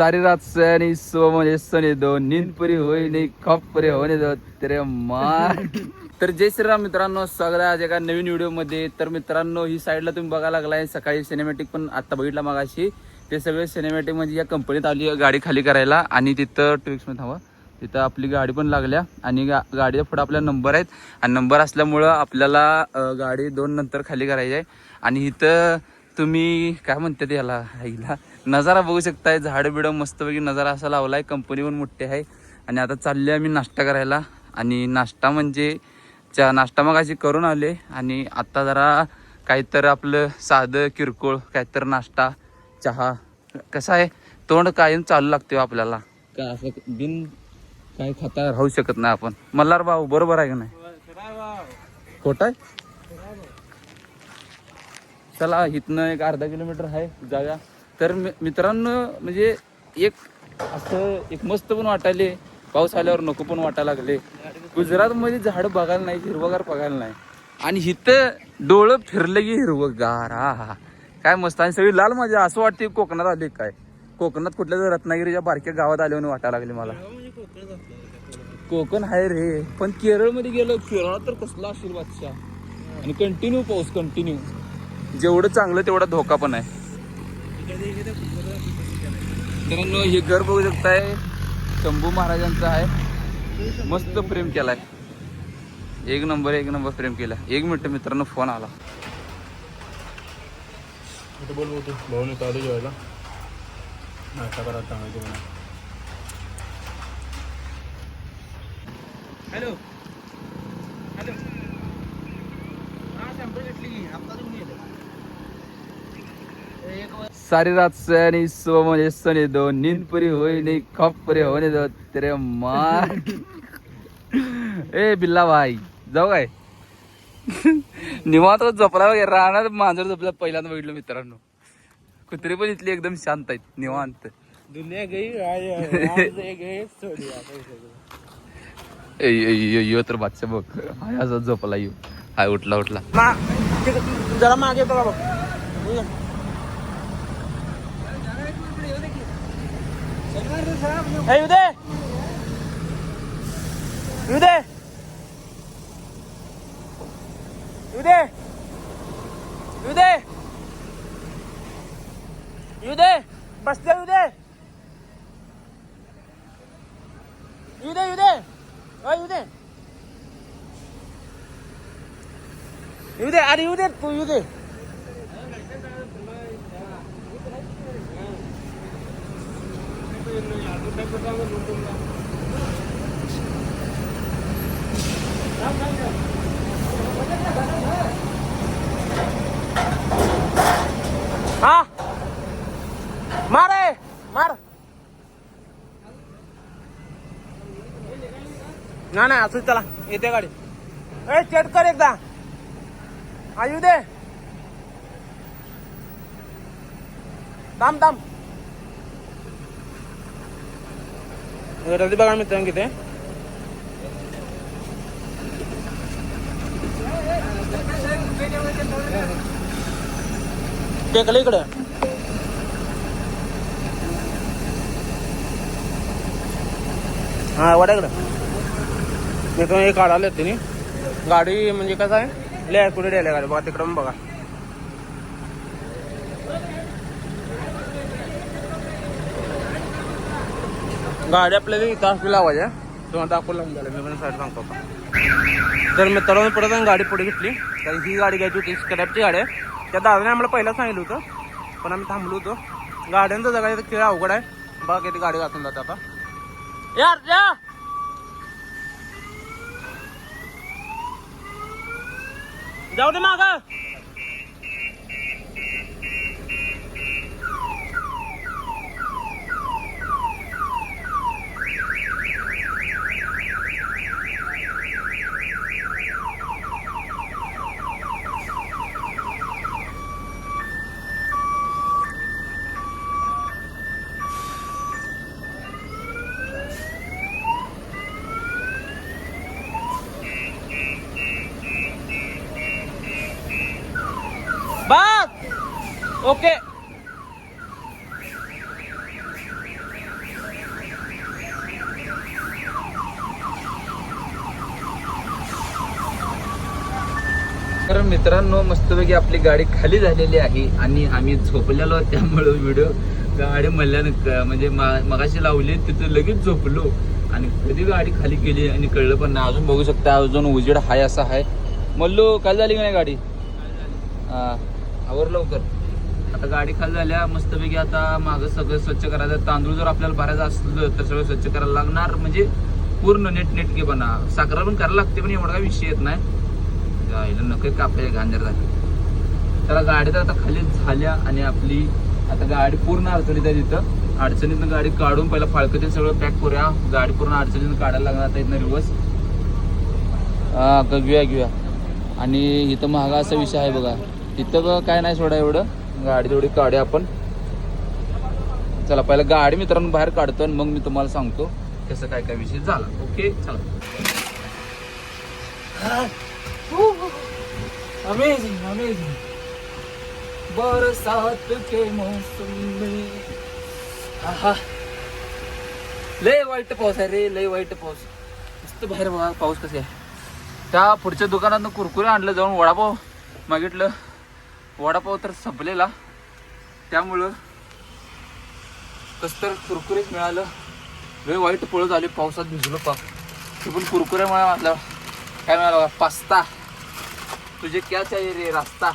सारी रात सनी सो म्हणजे सनी दो नींद पुरी होई नाही खप पुरी होणे दो तेरे मार। तर जय श्रीराम मित्रांनो आहे आज एका नवीन व्हिडिओमध्ये. तर मित्रांनो ही साईडला तुम्ही बघायला लागलाय सकाळी सिनेमॅटिक पण आता बघितला मगाशी. ते सगळे सिनेमॅटिक म्हणजे या कंपनीत आली गाडी खाली करायला आणि तिथं ट्विक्समध्ये हवं तिथं आपली गाडी पण लागल्या आणि गा गाडीच्या पुढे आपल्या नंबर आहेत. आणि नंबर असल्यामुळं आपल्याला गाडी दोन नंतर खाली करायची आहे. आणि इथं तुम्ही काय म्हणते याला हिला नजारा बघू शकताय झाडं बिडं मस्तपैकी नजारा असा लावलाय कंपनी पण मोठी आहे. आणि आता चालले आम्ही नाश्ता करायला. आणि नाश्ता म्हणजे चा नाश्ता मग अशी करून आले. आणि आता जरा काहीतर आपलं साधं किरकोळ काहीतर नाश्ता चहा. कसं आहे? तोंड कायम चालू लागते हो आपल्याला. काय असं बिन काय खाता राहू शकत नाही आपण. मल्हार भाऊ बरोबर आहे का नाही? खोट आहे? चला इथनं एक अर्धा किलोमीटर आहे जागा तर मित्रांनो म्हणजे एक असं एक मस्त पण वाटायले. पाऊस आल्यावर नको पण वाटायला लागले. गुजरातमध्ये झाड बघायला नाही हिरवगार बघायला नाही. आणि इथं डोळं फिरलं की हिरवगार. हा हा काय मस्त. आणि सगळी लाल मजा. असं वाटते कोकणात आले काय? कोकणात कुठल्या तरी रत्नागिरीच्या बारक्या गावात आल्यावर वाटा वाटायला लागले मला. कोकण आहे रे. पण केरळमध्ये गेलो केरळात तर कसला असेल आणि कंटिन्यू पाऊस कंटिन्यू जेवढं चांगलं तेवढा धोका पण आहे. मित्रांनो हे घर बघू शकताय. शंभू महाराजांचं आहे. मस्त प्रेम केलाय. एक नंबर एक नंबर प्रेम केला. एक मिनिट मित्रांनो फोन आला. बोलतो भाऊने चालू जेवायला. नाश्ता करा हॅलो हा शंभर घेतली आता तुम्ही एक वर- सारी रात सनी सो म्हणजे सनी दो नींद पुरी होई नाही खप पुरी होणे दो तेरे मार। ए बिल्ला भाई जाऊ काय? निवांत झोपला वगैरे राहणार मांजर झोपला पहिल्यांदा बघितलं मित्रांनो. कुत्रे पण इथली एकदम शांत आहेत निवांत. दुनिया गई यो तर बादशा बघ. हाय असा झोपला येऊ हाय उठला उठला. जरा मागे बघा बघ. हे घे. हे येऊ दे येऊ दे येऊ दे येऊ दे येऊ दे बसते येऊ दे येऊ दे येऊ दे अ, येऊ दे येऊ दे अरे येऊ दे तू येऊ दे हा असंच चला येते गाडी. ए, चेक कर एकदा. येऊ दे. थांब थांब. रद्दी बघा किती. हा मित्रांनो हे काढायला येते नी. गाडी म्हणजे कसं आहे? लय कुठे द्यायला गाडी बघा तिकडं बघा. गाडी आपल्याला इथं असली लावायची. तुम्हाला दाखवलं लावून झालं मी पण साईड सांगतो तर मित्रांनो परत आम्ही गाडी पुढे घेतली. तर ही गाडी घ्यायची होती स्क्रॅपची गाडी. आहे त्या दादाने आम्हाला पहिला सांगितलं होतं पण आम्ही थांबलो होतो. गाड्यांचा जगायचा खेळ अवघड आहे. बघा किती गाडी घातून जाते आता. यार या जाऊ दे माग बस ओके की आपली गाडी खाली झालेली आहे आणि आम्ही झोपलेलो त्यामुळे व्हिडिओ गाडी मल्ल्यानं म्हणजे मगाशी लावली तिथं लगेच झोपलो. आणि कधी गाडी खाली केली आणि कळलं पण नाही. अजून बघू शकता अजून उजेड हाय असा आहे मल्लो काल झाली का नाही गाडी? आवर लवकर. आता गाडी खाली झाल्या मस्तपैकी आता मागं सगळं स्वच्छ करायचं. तांदूळ जर आपल्याला भरायचं असलं तर सगळं स्वच्छ करायला लागणार. म्हणजे पूर्ण नेट नेटकेपणा साखरा पण करायला लागते पण एवढा काही विषय येत नाही. जायला नका कापले घांजर झाली त्याला गाडी तर आता खाली झाल्या आणि आपली आता गाडी पूर्ण अडचणीत आहे तिथं. अडचणीतनं गाडी काढून पहिला फाळकतील सगळं पॅक करूया. गाडी पूर्ण अडचणीतून काढायला लागणार आता इथनं रिवर्स. हां ग- घेऊया घेऊया. आणि इथं महागा असा विषय आहे बघा. तिथं काय नाही सोडा एवढं. गाडी तेवढी काढूया आपण. चला पहिला गाडी मित्रांनो बाहेर काढतो आणि मग मी तुम्हाला सांगतो कसं काय काय विषय झाला. ओके चला. अमेझिंग अमेझिंग बरसात के मौसम में। आहा। लय वाईट पाऊस आहे रे लय वाईट पाऊस. मस्त बाहेर बघा पाऊस कसे आहे. त्या पुढच्या दुकानातनं कुरकुरे आणलं जाऊन वडापाव मागितलं. वडापाव तर संपलेला. त्यामुळं कस तर कुरकुरेच मिळालं. लय वाईट पळत झाले पावसात भिजलो पाक. ते पण कुरकुऱ्यामुळे म्हटलं काय मिळालं पास्ता. तुझे क्या चाहिए रे रास्ता?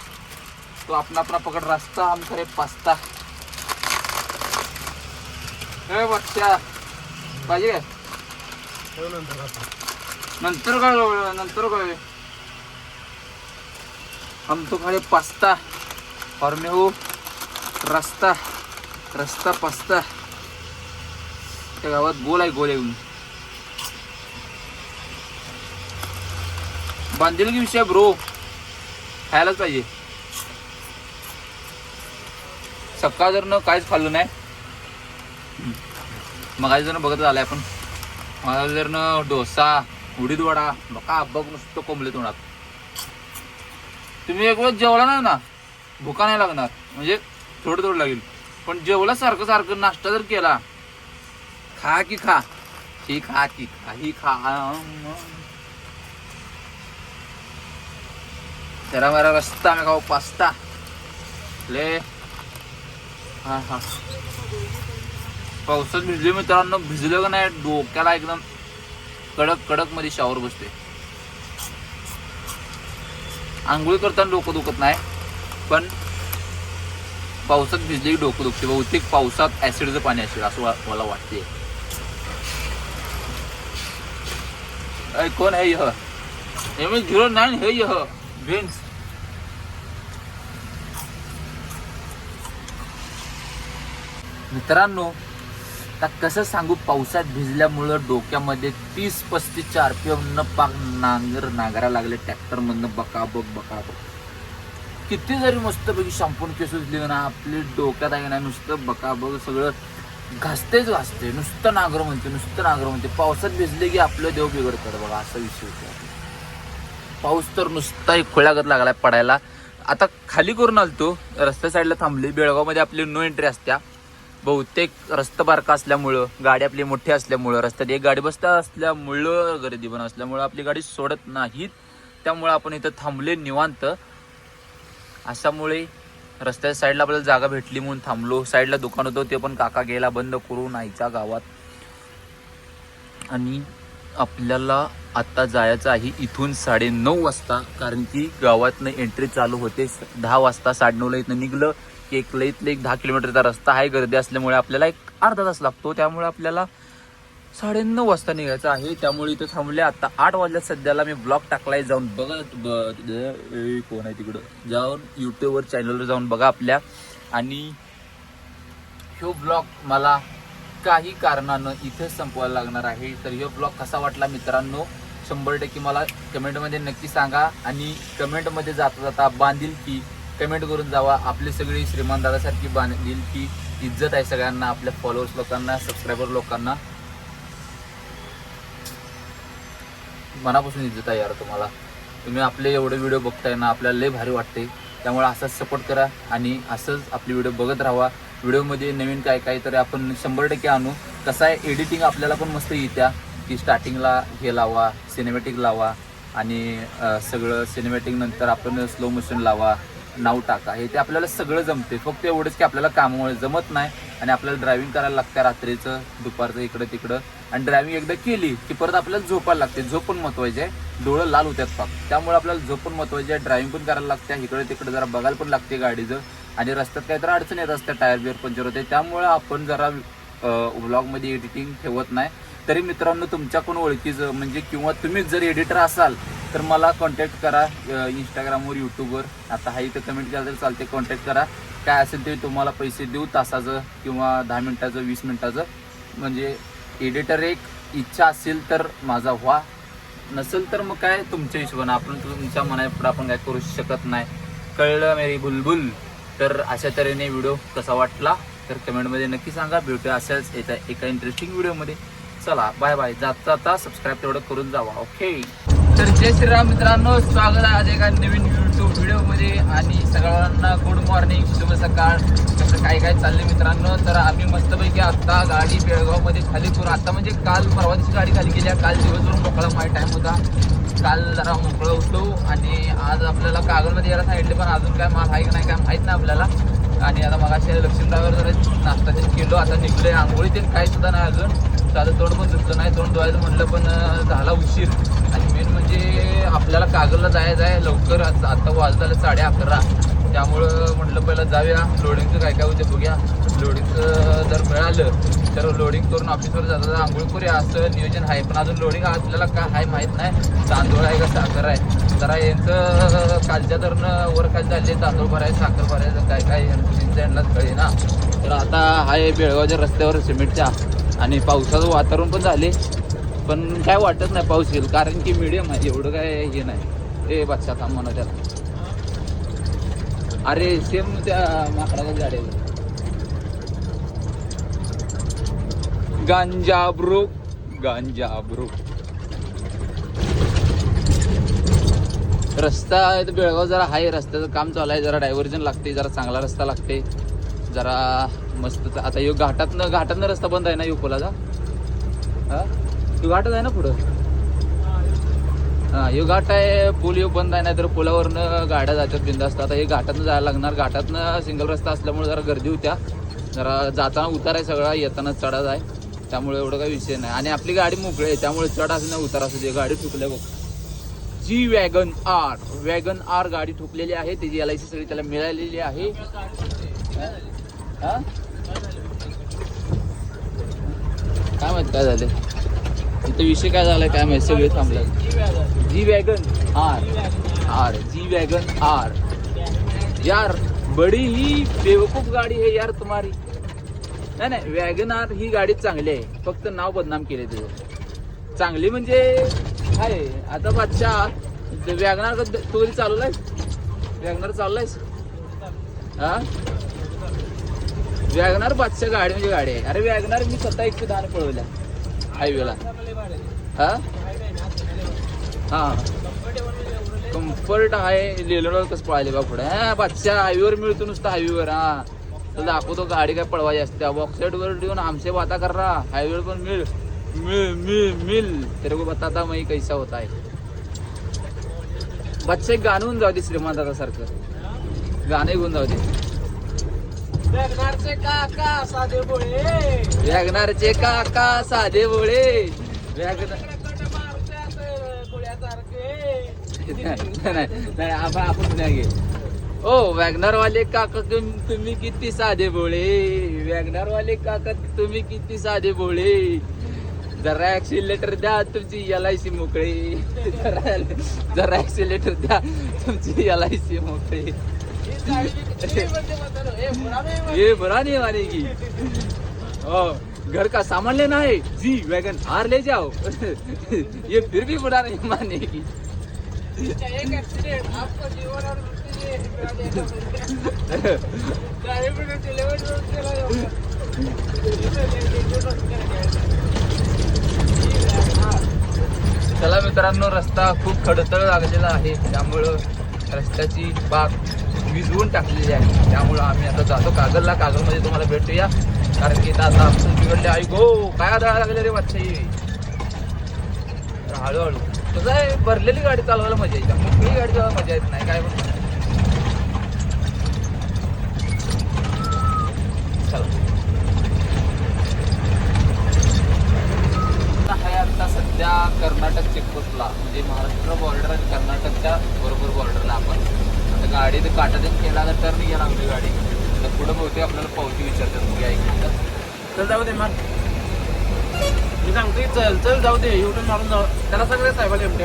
तो अपना अपना पकड रास्ता हम करे पास्ता. हे बच्चा पाहिजे काय? नंतर काय नंतर काय हम तो खाले पास्ता. और मैं हूँ रस्ता. रस्ता पास्ता. त्या गावात गोल आहे गोल आहे बांधील की विषय ब्रो खायलाच पाहिजे. सकाळ जर न काहीच खाल्लं नाही. मग जर बघत आलाय आपण. मला जर न डोसा उडीद वडा बघा बघ नुसतं कोंबले तोंडात. तुम्ही एक वेळ जेवला नाही ना भुका नाही लागणार. म्हणजे थोडं थोडं लागेल. पण जेवला सारखं सारखं नाश्ता जर केला खा की खा. ही खा की खा ही खा. तेरा मेरा रस्ता में खाओ पास्ता. ले. हा हा. पावसात भिजले मित्रांनो. भिजलं का नाही? डोक्याला एकदम कडक कडकमध्ये शावर बसते आंघोळ करताना डोकं दुखत नाही पण पावसात भिजले की डोकं दुखते बहुतेक पावसात ऍसिडचं पाणी असेल असं मला वाटते कोण है यह एम झिरो नाईन हे यह मित्रांनो आता कसं सांगू पावसात भिजल्यामुळं डोक्यामध्ये तीस पस्तीसच्या आरपीएम न पाक नांगर नांगरा लागले ट्रॅक्टरमधनं बकाबक बका बघ बका. बघ किती जरी मस्तपैकी शॅम्पून केस उचली ना आपली डोक्यात आहे ना नुसतं बका बघ सगळं घासतेच घासते. नुसतं नागर म्हणते नुसतं नांगर म्हणते. पावसात भिजले की आपलं देव बिघडतं बघा असा विषय होतो. पाऊस तर नुसता एक खोळ्यागत लागलाय पडायला. आता खाली करून आलतो रस्त्या साईडला थांबली बेळगावमध्ये आपली नो एंट्री असत्या. बहुतेक रस्ता बारका असल्यामुळं गाडी आपली मोठी असल्यामुळं रस्त्यात एक गाडी बसता असल्यामुळं गर्दी पण असल्यामुळं आपली गाडी सोडत नाहीत. त्यामुळं आपण इथं थांबले निवांत. अशामुळे रस्त्याच्या साईडला आपल्याला जागा भेटली म्हणून थांबलो. साईडला दुकान होतं ते पण काका गेला बंद करून आईच्या गावात. आणि आपल्याला आत्ता जायचं आहे इथून साडे नऊ वाजता कारण की गावातनं एंट्री चालू होते दहा वाजता साडेनऊला इथनं निघलं. की एक लईतलं एक दहा किलोमीटरचा रस्ता आहे गर्दी असल्यामुळे आपल्याला एक अर्धा तास लागतो. त्यामुळे आपल्याला साडेनऊ वाजता निघायचं आहे. त्यामुळे इथं थांबले आता आठ वाजल्या सध्याला मी ब्लॉग टाकलाय. जाऊन बघा कोण आहे तिकडं? जाऊन युट्यूबवर चॅनलवर जाऊन बघा आपल्या. आणि ह्यो ब्लॉग मला काही कारणानं इथेच संपवायला लागणार आहे. तर ह्यो ब्लॉग कसा वाटला मित्रांनो? शंभर टक्के मला कमेंटमध्ये नक्की सांगा. आणि कमेंटमध्ये जाता जाता बांधील की कमेंट करून जावा. आपली सगळी श्रीमान दादासारखी बांधील की इज्जत आहे सगळ्यांना आपल्या फॉलोअर्स लोकांना सबस्क्रायबर लोकांना. मनापासून इज्जत आहे यार तुम्हाला. तुम्ही आपले एवढे व्हिडिओ बघताय ना आपल्याला लय भारी वाटते. त्यामुळे असंच सपोर्ट करा आणि असंच आपले व्हिडिओ बघत राहा. व्हिडिओमध्ये नवीन काय काय तर आपण शंभर टक्के आणू. कसं आहे एडिटिंग आपल्याला पण मस्त येत्या. की स्टार्टिंगला हे लावा सिनेमॅटिक लावा. आणि सगळं सिनेमॅटिक नंतर आपण स्लो मोशन लावा. नाव टाका. हे ते आपल्याला सगळं जमते फक्त एवढंच की आपल्याला कामामुळे जमत नाही आणि आपल्याला ड्रायव्हिंग करायला लागतं रात्रीचं दुपारचं इकडं तिकडं आणि ड्रायव्हिंग एकदा केली की परत आपल्याला झोपायला लागते. झोप पण महत्वाची आहे. डोळं लाल होत्यात पाक त्यामुळे आपल्याला झोप पण महत्वाची आहे. ड्रायव्हिंग पण करायला लागते. इकडे तिकडे जरा बघायला पण लागते गाडीचं. आणि रस्त्यात काहीतरी अडचण येत असते. टायर बिअर पंचर होते. त्यामुळे आपण जरा व्लॉगमध्ये एडिटिंग ठेवत नाही. तरी मित्रांनो तुमच्याकडून ओळखीचं म्हणजे किंवा तुम्हीच जर एडिटर असाल तर मला कॉन्टॅक्ट करा इंस्टाग्रामवर यूट्यूबवर आता हा इथं कमेंट केला तरी चालते कॉन्टॅक्ट करा. काय असेल ते तुम्हाला पैसे देऊ तासाचं किंवा दहा मिनटाचं वीस मिनटाचं. म्हणजे एडिटर एक इच्छा असेल तर माझा व्हा. नसेल तर मग काय तुमच्या हिशोबानं. आपण तुमच्या मनापुढे आपण काय करू शकत नाही. कळलं मेरी बुलबुल? तर अशा तऱ्हेने व्हिडिओ कसा वाटला? तर कमेंटमध्ये नक्की सांगा. भेटूया अशाच येत्या एका इंटरेस्टिंग व्हिडिओमध्ये चला बाय बाय जाता जाता सबस्क्राईब तेवढं करून जावा ओके तर जय श्रीराम मित्रांनो स्वागत आहे आज एका नवीन युट्यूब व्हिडिओमध्ये आणि सगळ्यांना गुड मॉर्निंग शुभ सकाळ. कसं काय काय चाललंय मित्रांनो? तर आम्ही मस्तपैकी आता गाडी बेळगावमध्ये खाली करून आता म्हणजे काल परवा दिवशी गाडी खाली गेली आहे. काल दिवसभर मोकळा माय टाईम होता. काल जरा मोकळं होतो. आणि आज आपल्याला कागलमध्ये यायला सांगितले पण अजून काय माल आहे का नाही काय माहीत नाही आपल्याला. आणि आता मगाशी लक्ष्मीरावर जरा नाश्ता ते केलो आता निघले आंघोळी ते काही सुद्धा नाही अजून. साधं तोंड पण दुखलं नाही. तोंड धुवायचं म्हटलं पण झाला उशीर. आणि मेन म्हणजे आपल्याला कागलला जायचं आहे लवकर आता वाजताला साडे अकरा. त्यामुळं म्हटलं पहिलं जाऊया. लोडिंगचं काय काय होते बघूया. लोडिंगचं जर मिळालं तर लोडिंग करून ऑफिसवर जाता आंघोळ करूया. असं नियोजन आहे. पण अजून लोडिंग आपल्याला काय आहे माहीत नाही. तांदूळ आहे का साखर आहे? जरा यांचं कालच्या तर वर खाली झाले तांदूळ भरायचं साखर भरायचं काय काय यांचं यांनाच कळे ना तर आता आहे बेळगावच्या रस्त्यावर सिमेंटच्या. आणि पावसाचं वातावरण पण झाले. पण काय वाटत नाही पाऊस येईल. कारण की मीडियम आहे. एवढं काय हे नाही. ए बादशा थांब म्हणा त्याला. अरे सेम त्या माकडाच्या गाड्या गांजा ब्रो गांजा ब्रो रस्ता इथं बेळगाव जरा आहे रस्त्याचं काम चालू आहे जरा डायव्हर्जन लागते जरा चांगला रस्ता लागते. जरा मस्त आता यो घाटातनं घाटातनं रस्ता बंद आहे ना यो पुलाचा हा? तो घाटच आहे ना पुढं? हा यो घाट आहे पूल यो बंद आहे नाहीतर तर पुलावरनं गाड्या जातात बिंदास्त आता हे घाटातनं जायला लागणार. घाटातनं सिंगल रस्ता असल्यामुळे जरा गर्दी होत्या. जरा जाताना उतार आहे सगळा येताना चढाच आहे त्यामुळे एवढं काही विषय नाही. आणि आपली गाडी मोकळी आहे त्यामुळे चढ असं नाही उतार असू दे. गाडी ठुकल्या बघ. जी वॅगन आर. वॅगन आर गाडी ठुकलेली आहे. त्याची एल आय सी सगळी त्याला मिळालेली आहे. काय माहीत काय झालं इथं विषय काय झालाय काय माहिती? सगळे थांबले जी वॅगन आर आर जी वॅगन आर. यार बडी ही बेवकूफ गाडी है यार तुम्हारी. नाही नाही वॅगन आर ही गाडी चांगली आहे. फक्त नाव बदनाम केले तिथं. चांगली म्हणजे आहे आता बादशाह वॅगनार तू कधी चालवलायस? वॅगनार चाललायस हा? वॅगनार बादशाह गाडी म्हणजे गाडी आहे. अरे वॅगनार मी स्वतः एकशे दहा पळवल्या. हायवेला. हा? हा. कम्फर्ट आहे लेलोर कसं पळाले बा पुढे? हा बादशाह हायवेवर मिळतो नुसतं हायवेवर हा. तर दाखवतो गाडी काय पळवायची असते. बॉक्साईट वर ठेवून आमचे बाता कर. रहा हायवेवर पण मिळ मिल मिल मिल तेरे को बताता मैं कैसा होता है बच्चे एक गाणं होऊन जाऊ दे श्रीमंत आता सारखं. गाणं घेऊन जाऊ दे. काका साधे बोळे. वॅगनारचे काका साधे बोळे. वॅगनार नाही आपण आपण नाही ओ वॅगनर वाले काका तुम- तुम्ही किती साधे भोळे. वॅगनर वाले काका तुम्ही किती साधे भोळे. जरा ऍक्सिलेटर द्या तुमची एल आय सी मोकळी. जरा ऍक्सिलेटर द्या तुमची एल आय सी मोकळी. ये बुरा नहीं मानेगी ओ घर का सामान लेना है? जी वैगन हार ले जाओ। ये फिर भी बुरा नहीं मानेगी। आपको जीवन और चला मित्रांनो रस्ता खूप खडतळ लागलेला आहे. त्यामुळं रस्त्याची बाग विजवून टाकलेली आहे. त्यामुळं आम्ही आता जातो कागलला कागलमध्ये तुम्हाला भेटूया कारण की आता आमचं बिघडले आई गो काय आदळा लागले रे बादशाही हळूहळू कसं आहे भरलेली गाडी चालवायला मजा येते कुठलीही गाडी चालवायला मजा येत नाही काय म्हणतो आहे आता सध्या कर्नाटक चेकपोस्टला म्हणजे महाराष्ट्र बॉर्डर आणि कर्नाटकच्या बरोबर बॉर्डरला आपण आता गाडी तर काटातून केला तर टर्न घ्या आमची गाडी तर पुढं बहुतेक आपल्याला पावती विचारतात. मग ऐकलं चल जाऊ दे मग मी सांगते चल चल जाऊ दे युटर्न मारून जाऊ. त्याला सगळे साहेबाला एमटी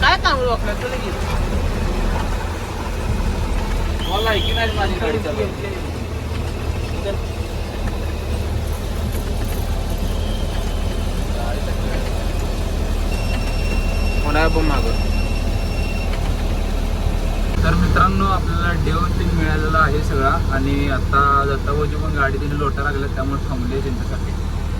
काय काम वापरा चल की मला ऐकी नाही माझी गाडी चालवायची. होणार पण मागं. तर मित्रांनो आपल्याला डेव मिळालेला आहे सगळा. आणि आता दत्ताबाजी पण गाडी तिने लोटा लागल्यात त्यामुळे थांबली त्यांच्यासाठी.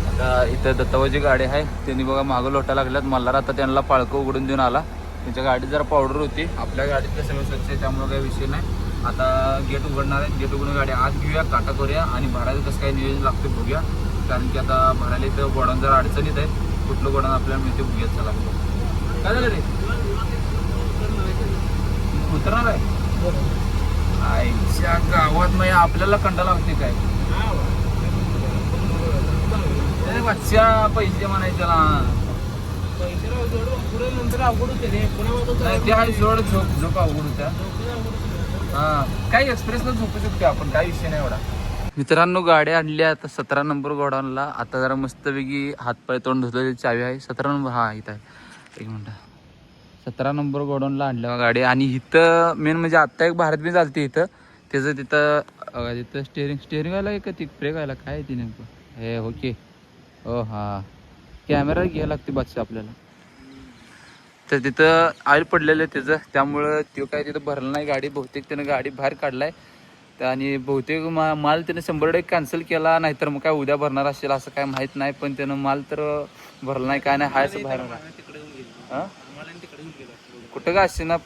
आता इथं दत्ताबाजी गाडी आहे. त्यांनी बघा मागं लोटा लागल्यात. मल्हार आता त्यांना पाळकं उघडून देऊन आला. त्यांच्या गाडीत जरा पावडर होती. आपल्या गाडीत तर सगळं स्वच्छ आहे त्यामुळे काही विषय नाही. आता गेट उघडणार आहे. गेट उघडून गाडी आत घेऊया काटा करूया. आणि भरायला कसं काही नियोजन लागतं बघूया. कारण की आता भरायला इथं गोडाऊन जरा अडचणीत आहे. कुठलं गोडाऊन आपल्याला मिळते बघूया. चला. काय झालं रे? उतरणार आहे? आईच्या गावात नाही आपल्याला कंटाळा लागते काय? वाच्या पैसे म्हणायचे ना नंतर अवघड होते रे. नाही, ते आहे जोड झोप झोप अवघड होत्या. हा काही एक्सप्रेसला झोपू शकतो आपण काही विषय नाही एवढा. मित्रांनो गाडी आणली आता सतरा नंबर गोडाऊनला. आता जरा मस्तपैकी हातपाय तोंड धुतलेली चावी आहे. सतरा नंबर हा इथं आहे. एक मिनटं. सतरा नंबर गोडाऊनला आणल्या गाडी. आणि इथं मेन म्हणजे आत्ता एक भारत बी चालते इथं. त्याचं तिथं तिथं स्टेअरिंग स्टेअरिंग आला का ती ब्रेक आला. काय ती नेमकं? हे ओके ओ हा. कॅमेरा घ्यायला लागते बादशा आपल्याला. तर तिथं ऑइल पडलेलं आहे त्याचं. त्यामुळं तो काय तिथं भरलं नाही गाडी. बहुतेक त्यानं गाडी बाहेर काढलाय. तर आणि बहुतेक मा माल त्यानं शंभर टक्के कॅन्सल केला नाहीतर मग काय उद्या भरणार असेल असं काय माहीत नाही. पण त्यानं माल तर भरला नाही काय नाही हाय असं बाहेर. हा? कुठं काय असेल ना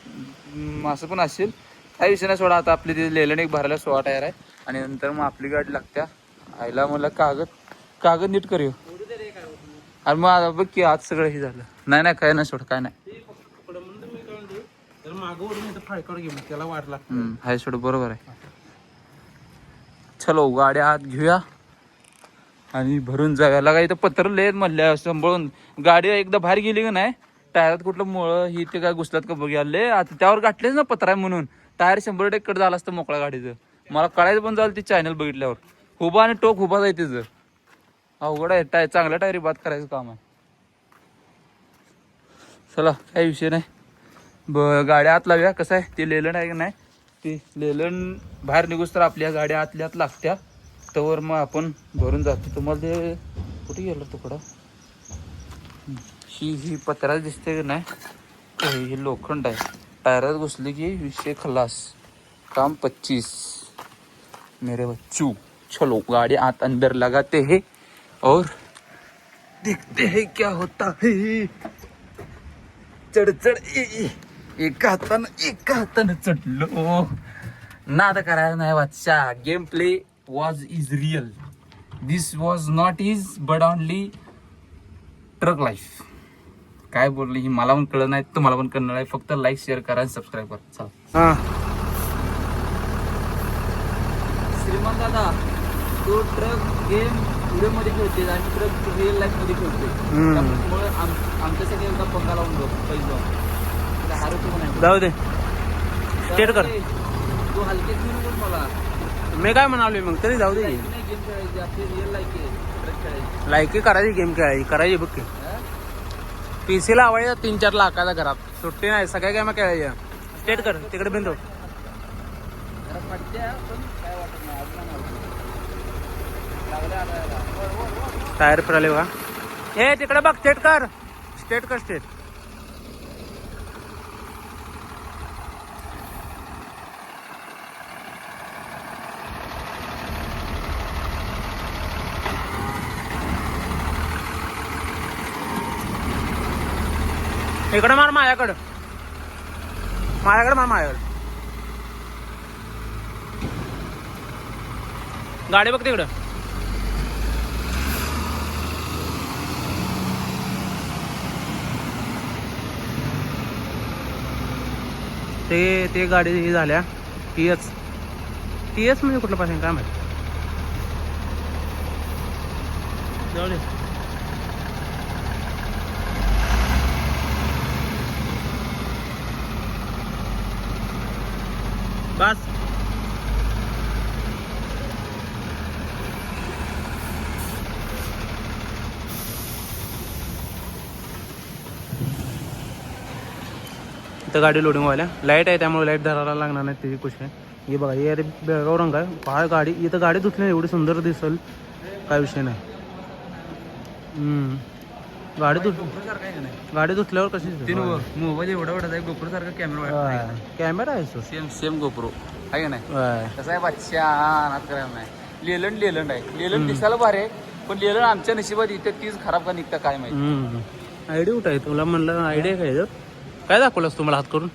असं पण असेल. काय विषय नाही सोडा. आता आपली ती लेलन एक भरायला सोळा टायर आहे. आणि नंतर मग आपली गाडी लागत्या. आईला मला कागद कागद नीट करूया. अरे मग आता बघ की आज सगळं हे झालं. नाही नाही काय नाही सोड काय नाही. त्याला वाट लागते. हाय सोड बरोबर आहे. चलो गाडी आत घेऊया. आणि भरून जाऊया लागा इथं पत्र लयत म्हणल्या सांभाळून. गाडी एकदा बाहेर गेली का नाही टायरात कुठलं मुळं ही ते काय घुसल्यात का बघूया लय आता त्यावर गाठलेच ना पत्र आहे म्हणून. टायर शंभर टक्के कट झालं असतं मोकळ्या गाडीचं. मला कळायचं पण झालं ते चॅनल बघितल्यावर. उभा आणि टोक उभा जाय तिचं. अवघड आहे टाय चांगल्या टायरी बाद करायचं काम आहे. चला काही विषय नाही. ब गाड्या आत लावूया. कसं आहे? ते लेलन आहे का नाही? ते लेलन बाहेर निघूस तर आपल्या गाड्या आतल्या आत लागत्या. तवर मग आपण भरून जातो. तुम्हाला ते कुठे गेलं तुकडा ही ही पत्रा दिसते का नाही ही लोखंड आहे. टायरात घुसली की विषय खलास. काम पच्चीस. मेरे बच्चू चलो गाड़ी आत अंदर लगाते हैं. और देखते हैं क्या होता है. चढ चढ ए, एका हातानं एका हातानं चढलो. नाद करायला नाही वाचा game play was is real this was not is but only truck life काय बोलली ही मला पण कळलं नाही तुम्हाला पण कळणार आहे फक्त लाईक शेअर करा आणि सबस्क्राईब करा. चला. हा. श्रीमान दादा तो ट्रक गेम व्हिडिओमध्ये खेळते आणि ट्रक रिअल लाईफमध्ये खेळते हम्म. त्यामुळे आम- आमच्यासाठी एकदा पंगा लावून बघ पहिलं नाही? जाऊ दे. स्टेट कर. तू हलकेच घेऊन बोल मला. मी काय म्हणालोय मग? तरी जाऊ दे. गेम खेळायची. आपली रिअल लाईफ आहे लायकी करायची गेम खेळायची. करायची बघ पी सीला पीसी तीन चार लाखाचा घरात. सुट्टी नाही सगळ्या गेम खेळायच्या स्टेट कर तिकडे बिंदू. टायर फिराले बघा. हे तिकडे बघ स्टेट कर. स्टेट कर स्टेट इकडं मार माझ्याकडं. माझ्याकडं मार माझ्याकडं. गाडी बघ तिकडं. ते ते गाडी ही झाल्या. टी एस टी एस म्हणजे कुठलं पाहिजे काय माहिती? इथं गाडी लोडिंग व्हायला. लाइट आहे त्यामुळे लाइट धरायला लागणार नाही त्याची आहे हे बघा हे अरे बेळगाव रंग आहे. पहा गाडी इथं गाडी धुतली एवढी सुंदर दिसल. काय विषय नाही. गाडी धुत गाडी धुतल्यावर कशी तीन मोबाईल एवढा एवढा आहे गोप्रो सारखा कॅमेरा कॅमेरा आहे. सर. सेम सेम गोप्रो आहे का नाही? कसं आहे नात करायला नाही लेलंड लेलंड आहे. लेलंड दिसायला भारी आहे पण लेलंड आमच्या नशिबात इथे तीच खराब का निघतं काय माहिती? आयडिया कुठं आहे? तुला म्हणलं आयडिया काय? काय दाखवलंस तुम्हाला हात करून.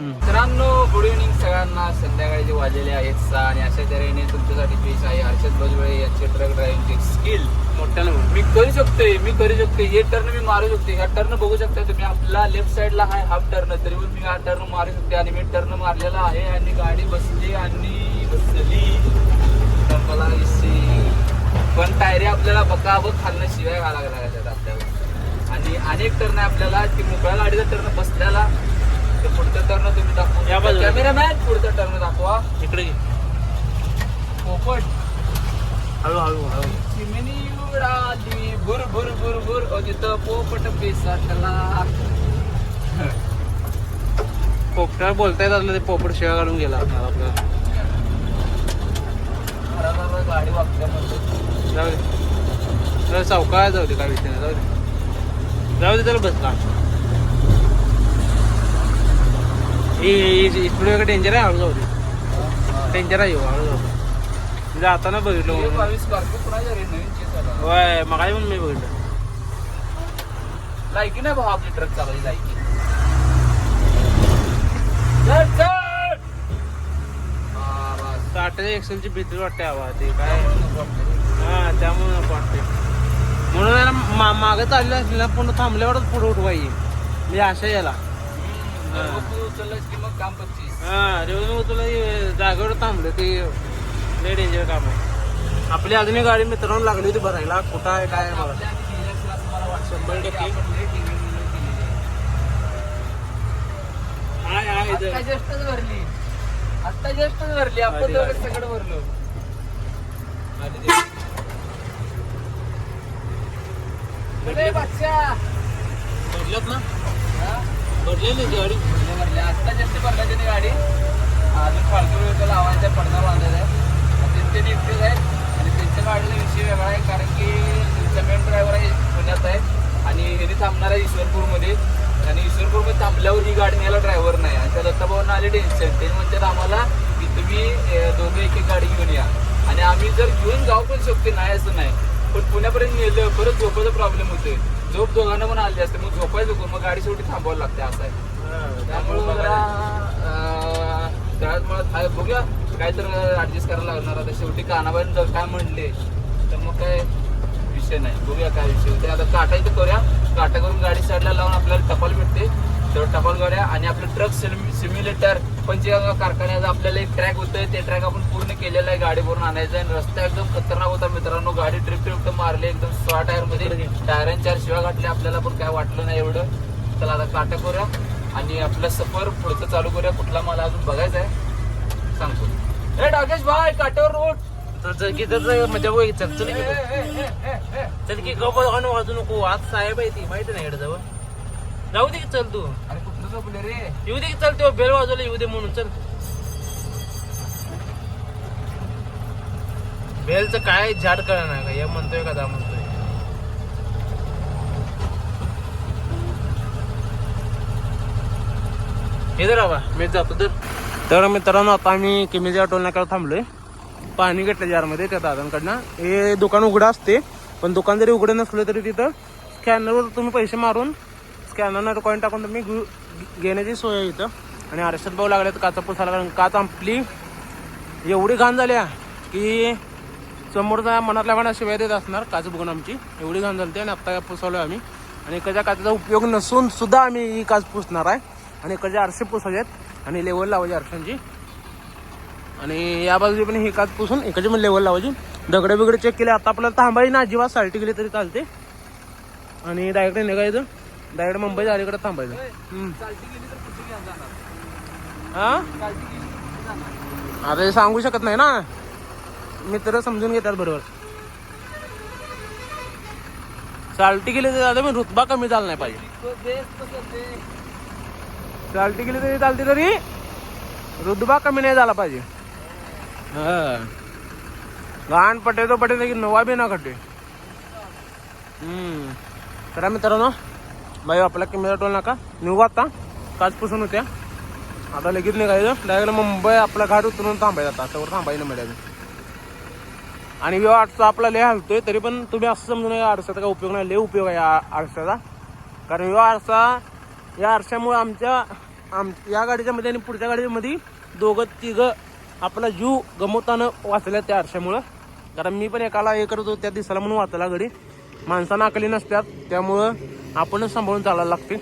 मित्रांनो गुड इव्हनिंग सगळ्यांना. संध्याकाळी जे वाजलेले आहेत सहा आणि अशा तऱ्हेने तुमच्यासाठी पेश आहे हर्षद बजबळे यांचे ट्रक ड्रायव्हिंगचे स्किल मोठ्यानं. मी करू शकतोय मी करू शकते हे टर्न मी मारू शकते ह्या टर्न बघू शकता तुम्ही. आपला लेफ्ट साईडला आहे हाफ टर्न तरी पण मी हा टर्न मारू शकते आणि मी टर्न मारलेला आहे आणि गाडी बसली आणि बसली. मला पण टायरी आपल्याला बकाबक खालनं शिवाय घालायला आपल्याला आणि अनेक टर्न आहे आपल्याला ती मोकळ्या गाडीचा टर्न बसल्याला ते पुढचं टर्न तुम्ही दाखवा बाजूला. कॅमेरामॅन पुढचं टर्न दाखवा. इकडे. पोपट. हळू हळू हळू. चिमणी उडाली बुर बुर बुर ओ तिथं पोपट पेसाटला. पोपटाला बोलता येत असलं ते पोपट शिवाय काढून गेला आपल्याला गाडी वागत्या सावकाळ जाऊ दे काय विषय नाही जाऊ दे. जाऊ दे त्याला बसला स्टुडिओ डेंजर आहे हळू जाऊ दे डेंजर आहे हळू जाऊ दे. जाताना बघितलं म्हणून. होय मग पण मी बघितलं लायकी नाही भाऊ आपली ट्रक चालवायची लायकी. टाटाच्या एक्सेलची भीती वाटते हवा ते काय. हा त्यामुळे नको वाटते म्हणून याला मा मागं चाललं असेल ना पूर्ण थांबल्यावरच पुढे उठवायची म्हणजे अशा याला. हा. तुला जागेवर थांबलं ते लय डेंजर काम आहे. आपली अजूनही गाडी मित्रांनो लागली होती भरायला. कुठं आहे काय बघा मला. शंभर टक्के. आता. जस्टच भरली. आता जस्टच भरली. आपण. सगळं भरलो आधी ते- अरे बादशाह. भरल्यात ना? हा? भरलेली गाडी. भरले, भरले. आता जस्ट भरला त्याने गाडी. अजून फालतू वेळ लावायचा पडदा बांधायचा आहे. ते त्यांनी एकटेच आहेत. आणि त्यांच्या गाडीचा विषय वेगळा आहे कारण की त्यांचा मेन ड्रायव्हर आहे पुण्यात आहे. आणि हे थांबणार आहे ईश्वरपूरमध्ये. आणि ईश्वरपूरमध्ये थांबल्यावर ही गाडी न्यायला ड्रायव्हर नाही आणि त्या दत्ताभाऊंना आले टेन्शन ते म्हणतात आम्हाला की तुम्ही दोघं एक एक गाडी घेऊन या. आणि आम्ही जर घेऊन जाऊ पण शकतो नाही असं नाही. पण पुण्यापर्यंत नेलं परत झोपायचा प्रॉब्लेम होते झोप दोघांना पण आली असते मग झोपायचं कोण? मग गाडी शेवटी थांबवायला लागते असं आहे. त्यामुळे मला बघूया. काय तर ऍडजस्ट करायला लागणार. आता शेवटी कानाबाईन जर काय म्हणले तर मग काय विषय नाही. बघूया काय विषय होते आता काटा इथं करूया. काटा करून गाडी साईडला लावून आपल्याला टपाल भेटते तेवढं टपाल करूया. आणि आपलं ट्रक सिम्युलेटर पंचगंगा कारखान्याचा आपल्याला एक ट्रॅक होतोय ते ट्रॅक आपण पूर्ण केलेला आहे गाडी भरून आणायचं आहे. आणि रस्ता एकदम खतरनाक होता मित्रांनो. गाडी ट्रिप ट्रिप मारली एकदम सहा टायरमध्ये टायरांच्या चार शिवा घातल्या आपल्याला पण काय वाटलं नाही एवढं. चला आता काटा करूया. आणि आपलं सफर पुढचं चालू करूया. कुठला मला अजून बघायचा आहे. सांगतो. ए डाकेश भाई काट्यावर रोड. तर की तर म्हणजे वय चल चल की वाजू नको. आज साहेब आहे ती. माहिती नाही जवळ. जाऊ दे की चल तू. अरे झोपले रे? येऊ दे की चल तो बेल वाजवला येऊ दे म्हणून चल. बेलचं काय झाड कळणार नाही का हे म्हणतोय का जा म्हणतोय. हे बाबा मी जातो तर तर मित्रांनो आता आम्ही किमीच्या टोल नाक्यावर थांबलोय. पाणी घेतलं जारमध्ये त्या दादांकडनं. हे दुकान उघडं असते पण दुकान जरी उघडं नसलं तरी तिथं स्कॅनरवर तुम्ही पैसे मारून स्कॅनरनं कॉईन टाकून तुम्ही घेऊ- घेण्याची सोय आहे इथं. आणि आरशात भाऊ लागले तर काचा पुसायला कारण काच आपली एवढी घाण झाल्या की समोरचा मनातल्या मनात शिवाय देत असणार काच बघून आमची. एवढी घाण झाली आणि आत्ता पुसवलो आम्ही. आणि एखाद्या काचेचा उपयोग नसून सुद्धा आम्ही ही काच पुसणार आहे. आणि इकडचे आरसे पुसायचे आहेत. आणि लेवल लावायची आरशांची आणि या बाजूची पण ही काच पुसून इकडची पण लेवल लावायची. दगडे बिगडे चेक केले आता आपल्याला थांबायची ना अजिबात साल्टी गेली तरी चालते. आणि डायरेक्ट निघायचं. डायरेक्ट मुंबई अलीकडे थांबायचं. हा? आता हे सांगू शकत नाही ना. मित्र समजून घेतात बरोबर. सालटी गेली तर चालते पण रुतबा कमी झाला नाही पाहिजे. सालटी गेली तरी चालते तरी रुतबा कमी नाही झाला पाहिजे. हा. लहान पटे तो पटे की नवा बी ना खड्डे. हम्म. तर मित्रांनो बाई आपला किमेरा टोल नका. निघू आता. काचपासून होत्या. आता लगेच निघायचं. डायरेक्ट मुंबई आपला घाट उतरून थांबायचं आता. त्यावर थांबायला मिळायचं आणि विवाह आठचा आपला लय हलतोय तरी पण तुम्ही असं समजून या आरशाचा काय उपयोग नाही. लय उपयोग आहे या आरशाचा. कारण विवाह आरसा या आरशामुळे आमच्या आम या गाडीच्या मध्ये आणि पुढच्या गाडीच्यामध्ये दोघं तिघं आपला जीव गमवताना वाचल्या त्या आरशामुळं. कारण मी पण एकाला हे करत होतो त्या दिसायला म्हणून वाचला घडी माणसानं आकली नसतात त्यामुळं आपणच सांभाळून चालायला लागते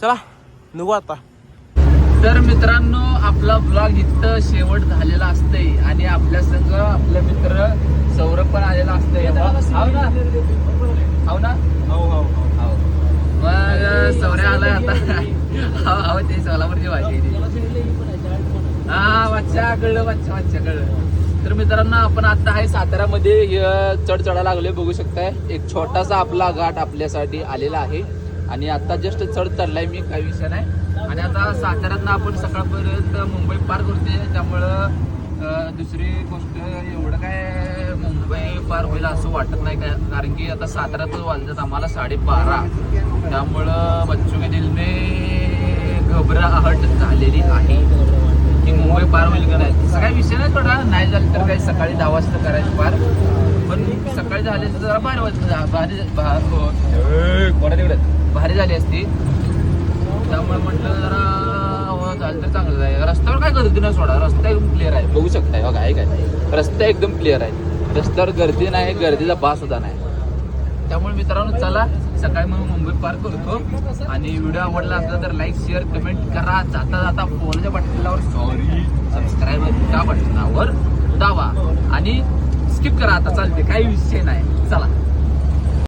चला निघू आता. तर मित्रांनो आपला ब्लॉग इथं शेवट झालेला असतंय आणि आपल्या संग आपले मित्र सौरभ पण आलेला असतंय. हाव ना? हो हो हो. मग सौर्य आलाय आता. हाव ते सोलापूरची भाषा. हा वाच्चा कळलं वाच्चा वाच्चा कळलं तर मित्रांनो आपण आता आहे साताऱ्यामध्ये चढ चढा लागलोय बघू शकताय. एक छोटासा आपला घाट आपल्यासाठी आलेला आहे. आणि आता जस्ट चढ चढलाय मी काही विषय नाही. आणि आता साताऱ्यातनं आपण सकाळपर्यंत मुंबई पार करते त्यामुळं दुसरी गोष्ट एवढं काय मुंबई पार होईल असं वाटत नाही. काय कारण की आता साताऱ्यातच वाजतात आम्हाला साडेबारा. त्यामुळं बच्चू के घबराहट झालेली आहे. की मुंबई पार होईल का नाही? काही विषय नाही थोडा नाही झालं तर काही सकाळी दहा वाजता करायचं पार. पण सकाळी झाले तर जरा बारा वाजता भारी हो. कोणा तिकडे? भारी झाली असती. त्यामुळे म्हटलं जरा हो, झालं तर चांगलं आहे. रस्त्यावर काय गर्दी नाही सोडा. रस्ता एकदम क्लिअर आहे. बघू शकताय. बघा आहे काय? रस्ता एकदम क्लिअर आहे. रस्त्यावर गर्दी नाही गर्दीचा बास सुद्धा नाही. त्यामुळे मित्रांनो चला. सकाळी मग मुंबई पार करतो. आणि व्हिडिओ आवडला असला तर लाईक शेअर कमेंट करा. जाता जाता फोनच्या बटनावर सॉरी सबस्क्राईब त्या बटनावर दावा आणि स्किप करा. आता चालते काही विषय नाही. चला.